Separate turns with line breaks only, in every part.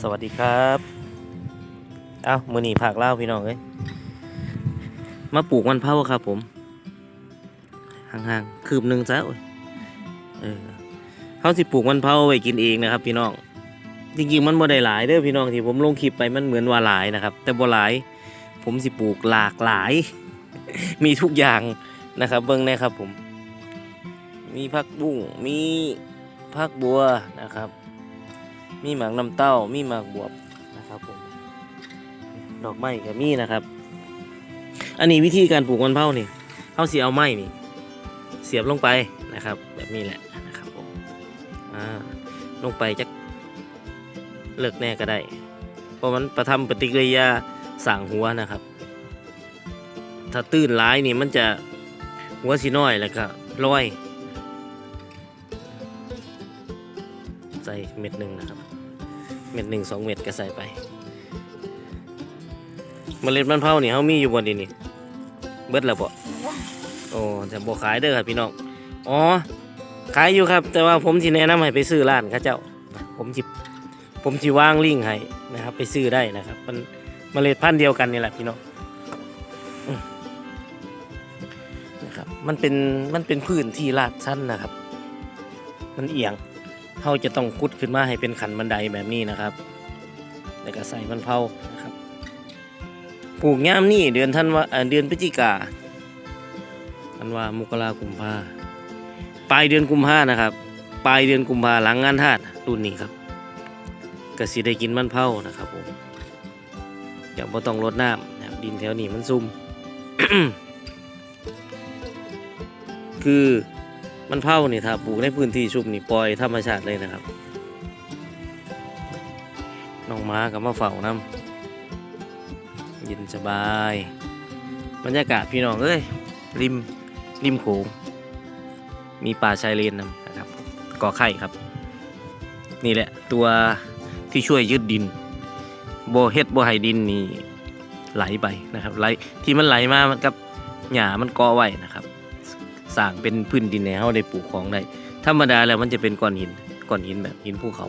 สวัสดีครับ เอ้ามือหนีผักเล่าพี่น้องเอ้ย มาปลูกมันเผาครับผม ห่างๆ คืบหนึ่งซะโอ้ยเออเขาสิปลูกมันเผาไว้กินเองนะครับ พี่น้อง จริงๆ มันบ่ได้หลายเด้อพี่น้องที่ผมลงคลิปไปมันเหมือนว่าหลายนะครับ แต่บ่หลาย ผมสิปลูกหลากหลาย มีทุกอย่างนะครับ เบิ่งแนะครับผม มีผักบุ้ง มีผักบัวนะครับ มีหมากน้ำเต้า มีหมากบวบนะครับผมดอกไม้ก็มีนะครับ อันนี้วิธีการปลูกมันเผานี่เขาเสียเอาไม้นี่ เสียบลงไปนะครับ แบบนี้แหละนะครับผมอ่าลงไปจะเลิกแน่ก็ได้ เพราะมันประทำปฏิกิริยาสั่งหัวนะครับ ถ้าตื้นร้ายนี่มันจะหัวสีน้อยแล้วก็ลอย ใส่เม็ดหนึ่งนะครับ เม็ดหนึ่งสองเม็ดก็ใส่ไปเมล็ดมันเผานี่เขามีอยู่บนดินนี่เบิดแล้วบ่โอ้จะบ่ขายเด้อครับพี่น้องอ๋อขายอยู่ครับ แต่ว่าผมสิแนะนำให้ไปซื้อร้านเข้าเจ้า ผมสิผมสิวางลิงก์ให้นะครับ ไปซื้อได้นะครับ มันเมล็ดพันธุ์เดียวกันนี่แหละพี่น้องอืมนะครับมันเป็นมันเป็นพื้นที่ลาดชั้นนะครับ มันเอียง เขาจะต้องขุดขึ้นมาให้เป็นขันบันไดแบบนี้นะครับ แล้วก็ใส่มันเผานะครับ ปลูกย่ามนี่เดือนท่านว่าเดือนพฤศจิกาธันว่ามกรากุมภาปลายเดือนกุมภานะครับ ปลายเดือนกุมภาหลังงานทาสรุ่นนี้ครับก็สิได้กินมันเผานะครับผมอย่าบ่ต้องรดน้ำนะครับดินแถวนี้มันซุ่มคือ มันเผานี่ถ้าปลูกในพื้นที่ชุบนี่ปล่อยธรรมชาติเลยนะครับน้องม้ากับมาเฝ้าน้ำย็นสบาย บรรยากาศพี่น้องเอ้ยริมริมโขงมีป่าชายเลนนะครับก่อไข่ครับ นี่แหละตัวที่ช่วยยึดดินโบเฮ็ดโบไฮดินนี่ไหลไปนะครับไหลที่มันไหลมามันกับหญ้ามันกาะไว้นะครับ สร้างเป็นพื้นดินในเฮาได้ปลูกของได้ธรรมดาแล้วมันจะเป็นก้อนหินก้อนหินแบบหินภูเขา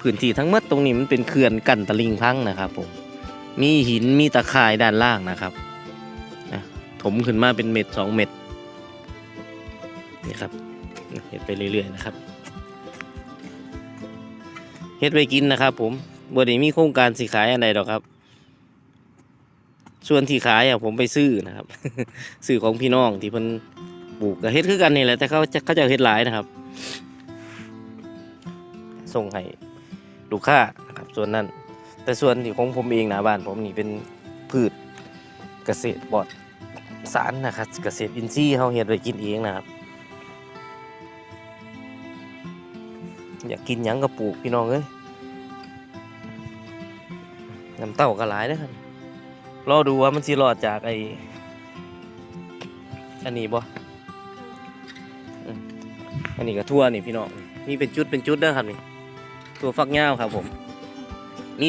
พื้นที่ทั้งหมดตรงนี้มันเป็นเขื่อนกันตลิ่งพังนะครับผมมีหินมีตะข่ายด้านล่างนะครับถมขึ้นมาเป็นเม็ดสองเม็ดนี่ครับเฮ็ดไปเรื่อยๆนะครับเฮ็ดไปกินนะครับผมบ่ได้มีโครงการสิขายอะไรดอกครับ ส่วนที่ขายอะผมไปซื้อนะครับ ซื้อของพี่น้องที่เพิ่น ปลูกก็เฮ็ดคือกันนี่แหละแต่เขาจะเขาจะเฮ็ดหลายนะครับ ส่งให้ลูกค้านะครับส่วนนั้น แต่ส่วนที่ของผมเองหนะบ้านผมนี่เป็นพืชเกษตรปลอดสารนะครับ เกษตรอินทรีย์เขาเฮ็ดไว้กินเองนะครับ อยากกินหยังก็ปลูกพี่น้องเอ้ยน้ำเต้าก็หลายนะครับรอดูว่ามันสิรอดจากไอ้อันนี้บ่ อันนี้ก็ทั่วนี่พี่น้องมีเป็นจุดเป็นจุดเด้อครับนี่ตัวฟักยาครับผมมี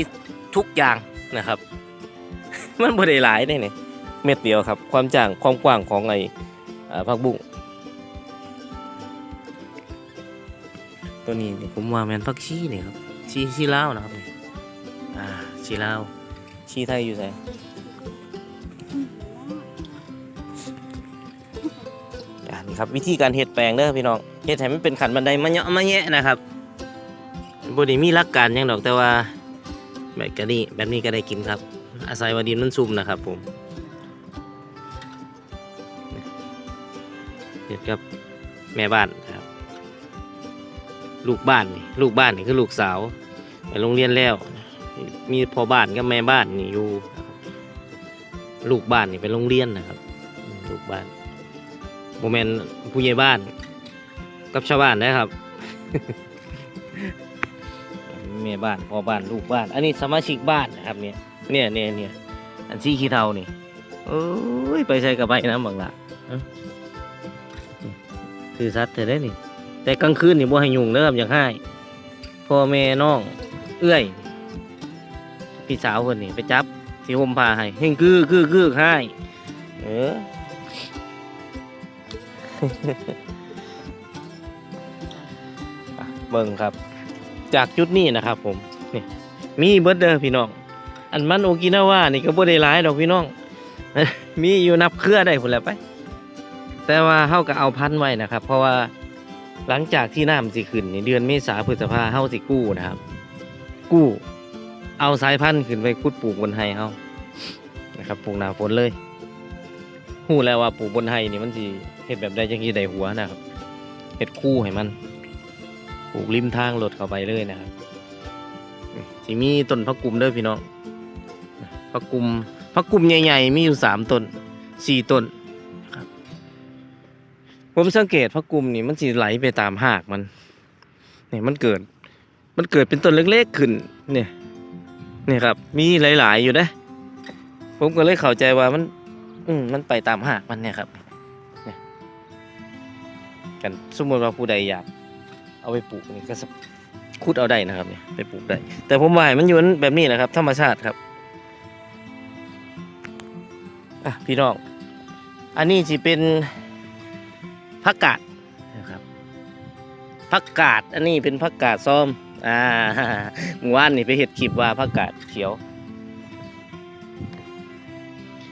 ทุกอย่างนะครับ มันบ่ได้หลายได้เนี่ยเม็ดเดียวครับ ความจางความกว้างของไอ้ผักบุ้งตัวนี้ผมว่าแมนผักชีนี่ครับชีชีลาวนะครับนี่อ่าชีลาวชีไทยอยู่ไสอ่านี่ครับวิธีการเห็ดแปลงเด้อพี่น้อง เห็ดให้มันเป็นขันบันไดมาเยาะมาแยะนะครับบดีมีหลักการยังดอกแต่ว่า แบบกนี้แบบนี้ก็ได้กินครับ อาศัยว่าดินมันซุ่มนะครับผมเห็ดกับแม่บ้านครับ ลูกบ้านนี่ลูกบ้านนี่คือลูกสาวไปโรงเรียนแล้ว มีพ่อบ้านกับแม่บ้านนี่อยู่ ลูกบ้านนี่ไปโรงเรียนนะครับ ลูกบ้านโมเมนผู้ใหญ่บ้าน กับชาวบ้านนะครับแม่บ้านพ่อบ้านลูกบ้าน อันนี้สมาชิกบ้านนะครับเนี่ยเนี่ยเนี่ยเนี่ยอันซี่ขี้เทานี่โอ้ยไปใช้กับไปนะบางละอ้าคือซัดเธอได้นี่ แต่กลางคืนนี่บ่ให้ยุ่งเด้อครับอย่างให้พ่อแม่น้อง เอื้อยพี่สาวคนนี่ไปจับสีห่มผ้าให้เฮงคือคือคือให้เออ เบิ่งครับ จากจุดนี้นะครับ ผมนี่มีเบิร์ดเด้อพี่น้อง อันมันโอกินาว่านี่ก็บ่ได้หลายดอกพี่น้อง มีอยู่นับเครือได้พุ่นแหละไป แต่ว่าเฮาก็เอาพันไว้นะครับ เพราะว่าหลังจากที่น้ำสิขึ้นนี่เดือนเมษาพฤษภาเฮาสิกู้นะครับ กู้ เอาสายพันธุ์ขึ้นไปขุดปลูกบนไฮเฮานะครับปลูกหนาฝนเลยฮู้แล้วว่าปลูกบนไฮนี่มันสิเฮ็ดแบบใดจังซี่ได้หัวนะครับเฮ็ดคู่ให้มัน ปลูกริมทางรถเข้าไปเลยนะครับนี่สิมีต้นพักกุมด้อพี่น้องพักกุมพักกุมใหญ่ๆมีอยู่สามต้นสี่ต้นครับ ผมสังเกตพักกุมนี่มันสิไหลไปตามหากมันเนี่ยมันเกิด มันเกิดเป็นต้นเล็กๆขึ้น เนี่ยเนี่ยครับ มีหลายๆอยู่นะ ผมก็เลยเข้าใจว่ามัน อืมมันไปตามหากมันเนี่ยครับกันสมมติว่าผู้ใดอยาก เอาไปปลูกนี่ก็สะขุดเอาได้นะครับเนี่ยไปปลูกได้ แต่ผมว่ามันอยู่แบบนี้แหละครับ ธรรมชาติครับอะพี่น้องอันนี้สิเป็นผักกาดนะครับผักกาดอันนี้เป็นผักกาดซ้อมอ่าเมื่อวานนี่ไปเห็ดคลิปว่าผักกาดเขียว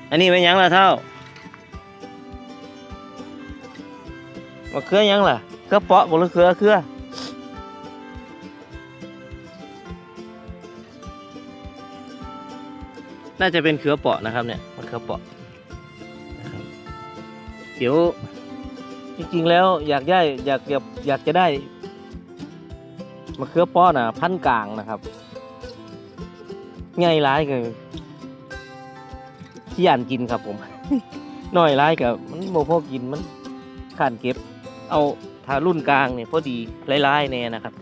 อันนี้เป็นยังล่ะเท่ามาเครือยังล่ะเครือเปาะบ่หรือเครือเครือ น่าจะเป็นเคือเปาะนะครับเนี่ยมะเขือเปาะนะครับเดี๋ยวจริงๆแล้วอยากได้อยากอยากอยากจะได้มะเขือเปาะนะพันกลางนะครับง่ายร้ายก็ที่อ่านกินครับผมน้อยร้ายกับมันโมพอกินมันขานเก็บ เอาถ้ารุ่นกลางเนี่ยพอดีหลายๆแน่นะครับ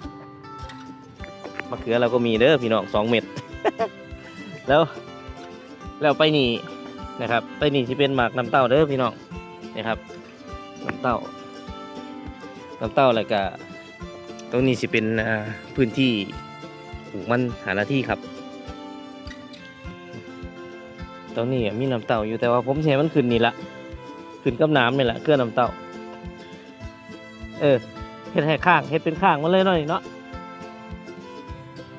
มะเขือเราก็มีเด้อพี่น้องสองเม็ดแล้ว แล้วไปนี่นะครับ ไปนี่ที่เป็นหมากน้ำเต้าเด้อพี่น้องนะครับน้ำเต้าน้ำเต้าแล้วก็ตรงนี้สิเป็นพื้นที่ปลูกมันหาหน้าที่ครับตรงนี้มีน้ำเต้าอยู่แต่ว่าผมใช้มันขึ้นนี่ละขึ้นกับน้ำนี่แหละเครื่อน้ำเต้าเออเฮ็ดให้ข้างเฮ็ดเป็นข้างมันเลยหน่อยเนาะ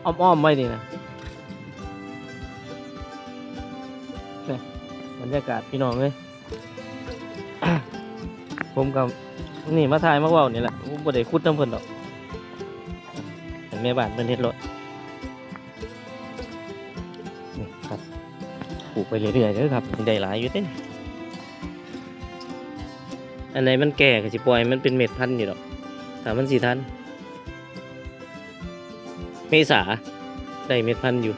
อ้อมๆไว้นี่นะ บรรยากาศพี่น้องเลยผมกับนี่มาถ่ายมาว่านี่แหละผมบ่ได้คุดน้ำเพิ่นดอกเป็นแม่บ้านเป็นเฮ็ดรถนี่ครับปลูกไปเรื่อยๆเด้อครับได้หลายอยู่เด้อันไหนมันแก่ก็สิปล่อยมันเป็นเม็ดพันธุ์อยู่ดอกถามันสิทันเมษาได้เม็ดพันธุ์อยู่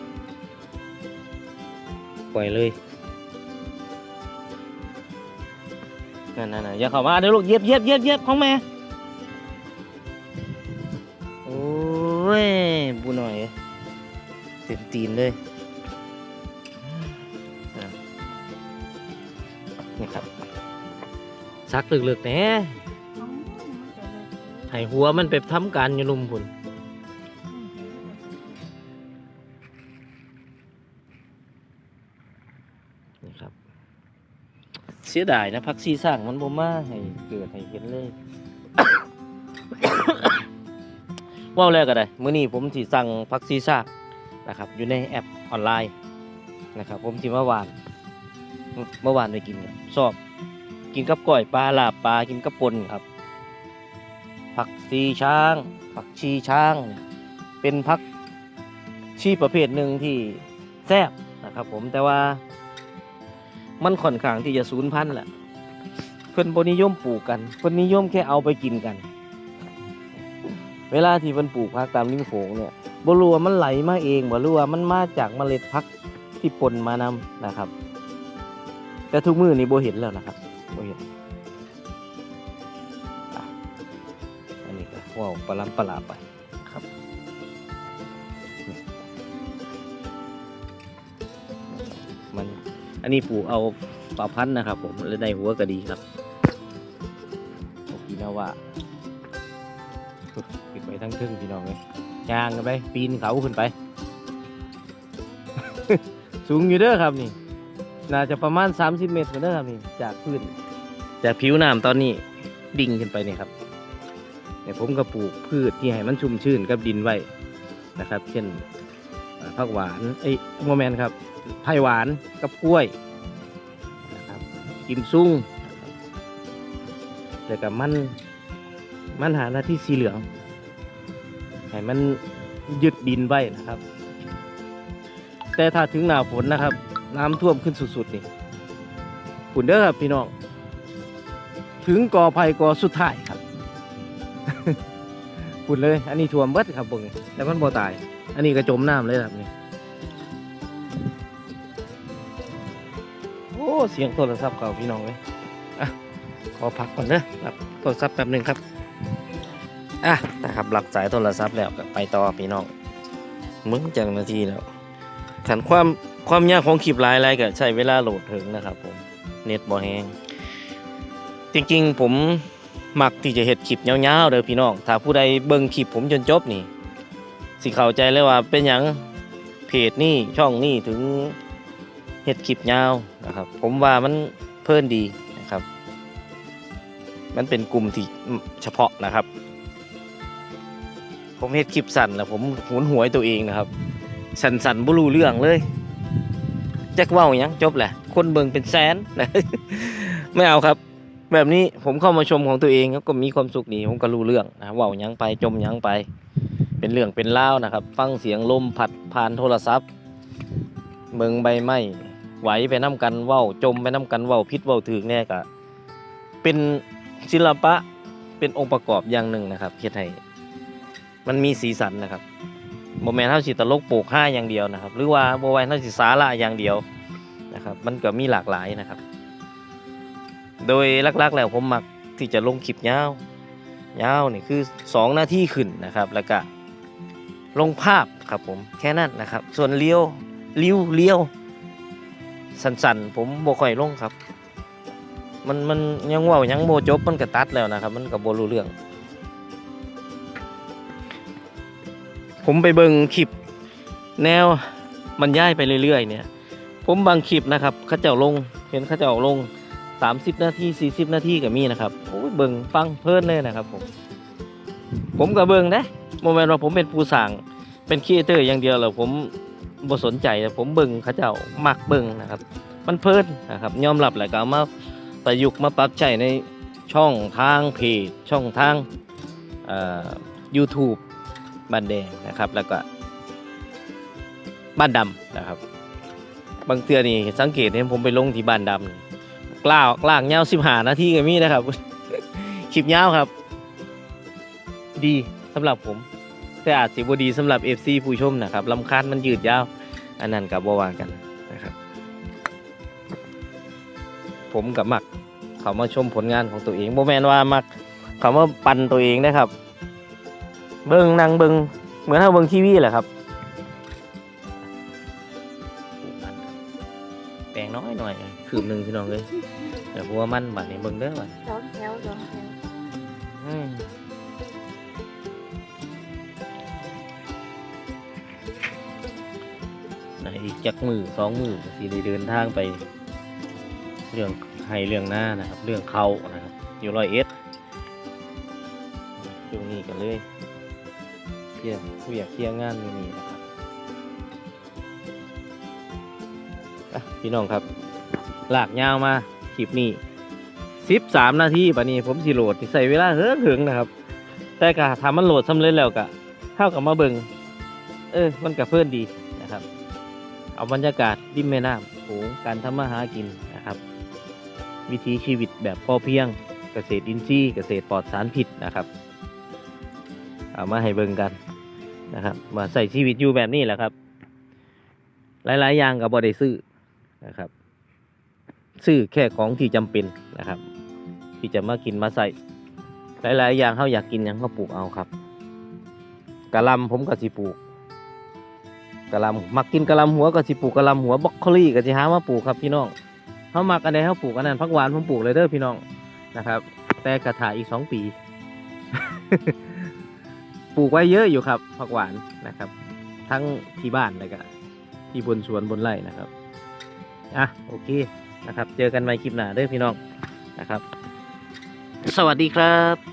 ปล่อยเลย นั่นนั่นอย่าเข้ามาเดี๋ยวลูกเหยียบเหยียบเหยียบเหยียบของแม่ โอ้ยบูหน่อยเต็มตีนเลยอะนี่ครับซักลึกๆแหน่ให้หัวมันไปทำการอยู่ลุมพุ่นนี่ เสียดายนะพักซีสร้างมันบ่มาให้เกิดให้เห็นเลยว้าแล้วก็ได้มื้อนี้ผมสิสั่งพักซีซ่างนะครับ อยู่ในแอปออนไลน์นะครับ ผมสิมาหวานเมื่อวานไปกินครับชอบ กินกับก้อยปลาลาบปลากินกับปนครับ ผักซีช้าง ผักชีช้าง เป็นผักชีประเภทหนึ่งที่แซ่บนะครับ ผมแต่ว่า มันค่อนข้างที่จะสูญพันธุ์แหละเพิ่นบนิยมปลูกกันเพิ่นนิยมแค่เอาไปกินกัน เวลาที่เพิ่นปลูกผักตามริมโขงเนี่ยบรู้ว่ามันไหลมาเองบรู้ว่ามันมาจากเมล็ดพักที่ปนมานำนะครับ แต่ทุกมือนี้บ่เห็นแล้วนะครับโบเห็นอันนี้ก็ว้าวปลาล้ำปลาลาไป อันนี้ปลูกเอาปลาพันธุ์นะครับ ผมและในหัวก็ดีครับโอกินาว่าปิดไปทั้งทึ่งพี่น้องเลยย่างกันไป ปีนเขาขึ้นไป สูงอยู่เด้อครับนี่ น่าจะประมาณ 30 เมตรเด้อครับนี่ จากพื้น จากผิวน้ำตอนนี้ดิ่งขึ้นไปนี่ครับเนี่ยผมก็ปลูกพืชที่ให้มันชุ่มชื่นกับดินไว้นะครับ เช่น ผักหวานเอ้โมแมนครับไผ่หวานกับกล้วยนะครับกิมซุ่งนะครับมันมันหาหน้าที่สีเหลืองให้มันยึดดินไว้นะครับ แต่ถ้าถึงหน้าฝนนะครับ น้ำท่วมขึ้นสุดๆนี่คุณเด้อครับพี่น้องถึงกอไผ่กอสุดท้ายครับพูดเลย อันนี้ท่วมเบิดครับเบิ่งแต่มันบ่ตาย อันนี้ก็จมน้ำเลยครับนี่โอ้เสียงโทรศัพท์เก่าพี่น้องเลยอะขอพักก่อนเด้อรับโทรศัพท์แป๊บหนึ่งครับอะนะครับรับสายโทรศัพท์แล้วก็ไปต่อพี่น้องมึงจังนาทีแล้วขันความความยากของคลิปหลายๆก็ใช้เวลาโหลดถึงนะครับผมเน็ตบ่แห้งจริงๆ ผมมักที่จะเฮ็ดคลิปยาวๆเด้อพี่น้อง ถ้าผู้ใดเบิ่งคลิปผมจนจบนี่ สิเข้าใจเลยว่าเป็นหยังเพจนี่ช่องนี่ถึงเฮ็ดคลิปยาวนะครับ ผมว่ามันเพลินดีนะครับ มันเป็นกลุ่มที่เฉพาะนะครับ ผมเฮ็ดคลิปสั้นแล้วผมหุนหวยตัวเองนะครับ สั้นสันๆบ่รู้เรื่องเลยจักเว้าหยังจบแหละ คนเบิงเป็นแสนนะไม่เอาครับ แบบนี้ผมเข้ามาชมของตัวเองครับก็มีความสุขดีผมก็รู้เรื่องนะเว้าหยังไปจมหยังไป เป็นเรื่องเป็นเล่านะครับ ฟังเสียงลมพัดผ่านโทรศัพท์เมืองใบไม้ไหวไปน้ำกันเว้าจมไปน้ำกันเว้าพิษเว้าถึงแน่กะเป็นศิลปะเป็นองค์ประกอบอย่างหนึ่งนะครับเฮ็ดให้มันมีสีสันนะครับโมแมนเท่าสิตลกโปกห้าอย่างเดียวนะครับ หรือว่าโมแมนเท่าสิสาระอย่างเดียวนะครับ มันก็มีหลากหลายนะครับ โดยลักๆแล้วผมมักที่จะลงคลิปยาวยาวนี่คือ 2 นาทีขึ้นนะครับ แล้วก็ ลงภาพครับผมแค่นั้นนะครับ ส่วนเลี้ยวเลี้ยวเลี้ยวสันๆผมบ่ค่อยลงครับ มันมันยังว่ายังโมจบมันก็ตัดแล้วนะครับ มันก็บ่รู้เรื่อง ผมไปเบิ่งคลิปแนวมันย้ายไปเรื่อยๆ เนี่ย ผมบางคลิปนะครับเขาเจ้าลงเห็นเขาเจ้าลง 30 นาที40 นาทีก็มีนะครับโอ้ยเบิ่งฟังเพลินเลยนะครับผมผมก็เบิ่งนะ โมเมนต์ว่าผมเป็นผู้สั่งเป็นครีเอเตอร์อย่างเดียวแล้วผมบ่สนใจผมเบิ่งเขาเจ้ามักเบิ่งนะครับ มันเพลินนะครับยอมรับแหละก็เอามาประยุกต์มาปรับใช้ในช่องทางเพจช่องทางเอ่อ YouTube บ้านแดงนะครับ แล้วก็บ้านดำนะครับ บางเทื่อนี่สังเกตเห็นผมไปลงที่บ้านดำกล้าวกลางยาวสิบหานาทีก็มีนะครับคลิปยาวครับ ดีสำหรับผม แต่อาจสิบดีสำหรับ FC ผู้ชมนะครับลำคาญมันยืดยาว อันนั้นกับบวากันนะครับ ผมกับมัก เขามาชมผลงานของตัวเองโมแมนว่ามัก เขามาปั่นตัวเองนะครับ เบิ้งนางเบิ้งเหมือนเราเบิ้งทีวีแหละครับแปลงน้อยหน่อยคืบหนึ่งพี่น้องเลยเดี๋ยวพัวามันบัดนี้เบิ่งเด้อบัด
สองแถวสองแถว
ไอีกจักมือสองมือสิได้เดินทางไป เรื่องให้เรื่องหน้านะครับ เรื่องเขานะครับอยู่ร้อยเอ็ดช่วงนี้กันเลยเคลียร์ผู้อยกเคลียร์งานอยู่นี่นะครับพี่น้องครับลากยาวมาคลิปนี้สิบสามนาทีปะนี้ผมสิโหลดนี่ใส่เวลาเฮิงเหิงนะครับ แต่ก็ทำมันโหลดสำเร็จแล้วก็เท่ากับมาเบิงเออมันก็เพื่อนดีนะครับ เอาบรรยากาศริมแม่น้ำโขงการทำมาหากินนะครับ วิถีชีวิตแบบพอเพียงเกษตรอินทรีย์เกษตรปลอดสารพิษนะครับ เอามาให้เบิงกันนะครับมาใส่ชีวิตอยู่แบบนี้แหละครับ หลายๆ อย่างกับบอได้ซื้อนะครับ ซื้อแค่ของที่จำเป็นนะครับ ที่จะมากินมาใส่หลายๆ อย่างเขาอยากกินยังเขาปลูกเอาครับกะลำผมก็สิปลูก กะหลำมักกินกะหลำหัวก็สิปลูกกะหลำหัวบล็อกโคลี่ก็สิหามาปลูกครับพี่น้องเขามักอันใดเขาปลูกอันนั้นพักหวานผมปลูกเลยเด้อพี่น้องนะครับ แต่กระถาอีกสองปี ปลูกไว้เยอะอยู่ครับผักหวานนะครับ ทั้งที่บ้านแล้วก็ที่บนสวนบนไร่นะครับอะโอเคนะครับ เจอกันใหม่คลิปหน้าเด้อพี่น้องนะครับ สวัสดีครับ